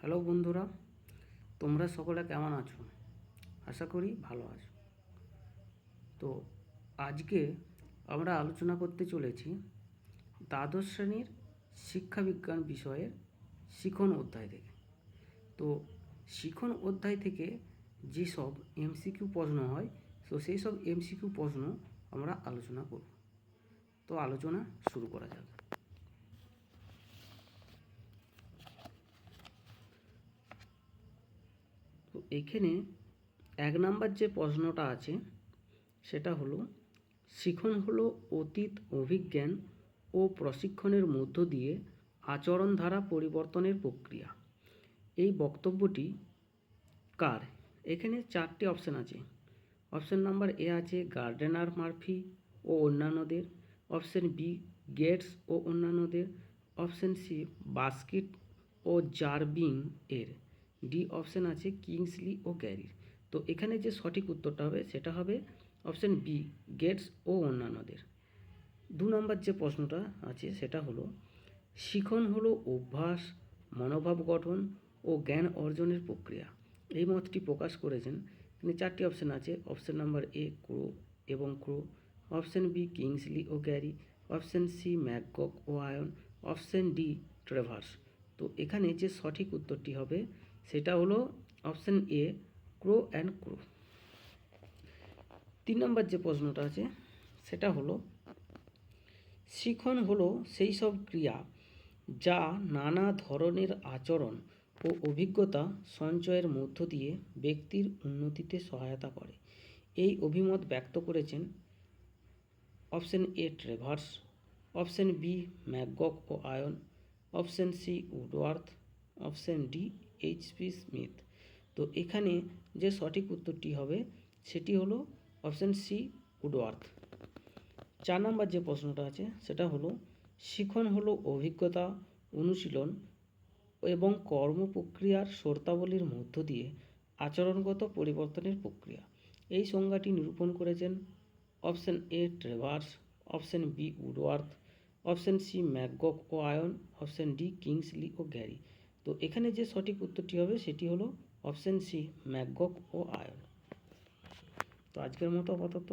Hello বন্ধুরা, তোমরা সকলে কেমন আছো? আশা করি ভালো আছো। তো আজকে আমরা আলোচনা করতে চলেছি দ্বাদশ শ্রেণির শিক্ষাবিজ্ঞান বিষয়ের শিখন অধ্যায় থেকে। তো শিখন অধ্যায় থেকে যেসব এমসিকিউ প্রশ্ন হয়, তো সেই সব এমসিকিউ প্রশ্ন আমরা আলোচনা করব। তো আলোচনা শুরু করা যাক তো এখানে এক নাম্বার যে প্রশ্নটা আছে, সেটা হলো, শিখন হলো অতীত অভিজ্ঞান ও প্রশিক্ষণের মধ্য দিয়ে আচরণ ধারা পরিবর্তনের প্রক্রিয়া। এই বক্তব্যটি কার? এখানে চারটি অপশান আছে। অপশান নাম্বার এ আছে গার্ডেনার মার্ফি ও অন্যান্যদের। অপশান বি গেটস ও অন্যান্যদের। অপশান সি বাস্কিট ও জারবিং এর। ডি অপশান আছে কিংসলি ও গ্যারির তো এখানে যে সঠিক উত্তরটা হবে, সেটা হবে অপশান বি গেটস ও অন্যান্যদের। দু নম্বর যে প্রশ্নটা আছে, সেটা হলো, শিখন হলো অভ্যাস, মনোভাব গঠন ও জ্ঞান অর্জনের প্রক্রিয়া। এই মতটি প্রকাশ করেছেন। তিনি চারটি অপশান আছে অপশান নাম্বার এ ক্রো এবং ক্রো অপশান বি কিংসলি ও গ্যারি অপশান সি ম্যাককক ও আয়ন অপশান ডি ট্রেভার্স তো এখানে যে সঠিক উত্তরটি হবে সেটা হলো অপশান এ ক্রো অ্যান্ড ক্রো তিন নম্বর যে প্রশ্নটা আছে, সেটা হলো, শিখন হলো সেই সব ক্রিয়া যা নানা ধরনের আচরণ ও অভিজ্ঞতা সঞ্চয়ের মধ্য দিয়ে ব্যক্তির উন্নতিতে সহায়তা করে। এই অভিমত ব্যক্ত করেছেন option A Travers option B McGeoch O Irion option C Woodworth option D H P Smith তো এখানে যে সঠিক উত্তরটি হবে, সেটি হলো অপশন সি উডওয়ার্থ চার নম্বর যে প্রশ্নটা আছে, সেটা হলো, শিখন হলো অভিজ্ঞতা, অনুশীলন এবং কর্ম প্রক্রিয়ার শর্তাবলীর মধ্য দিয়ে আচরণগত পরিবর্তনের প্রক্রিয়া। এই সংজ্ঞাটি নিরূপণ করেছেন option A Travers option B Woodworth option C McGeoch O Irion option D Kingsley ও গ্যারি তো এখানে যে সঠিক উত্তরটি হবে সেটি হলো অপশন সি ম্যাগক ও আয়ন। তো আজকের মতো আপাতত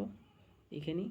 এখানেই।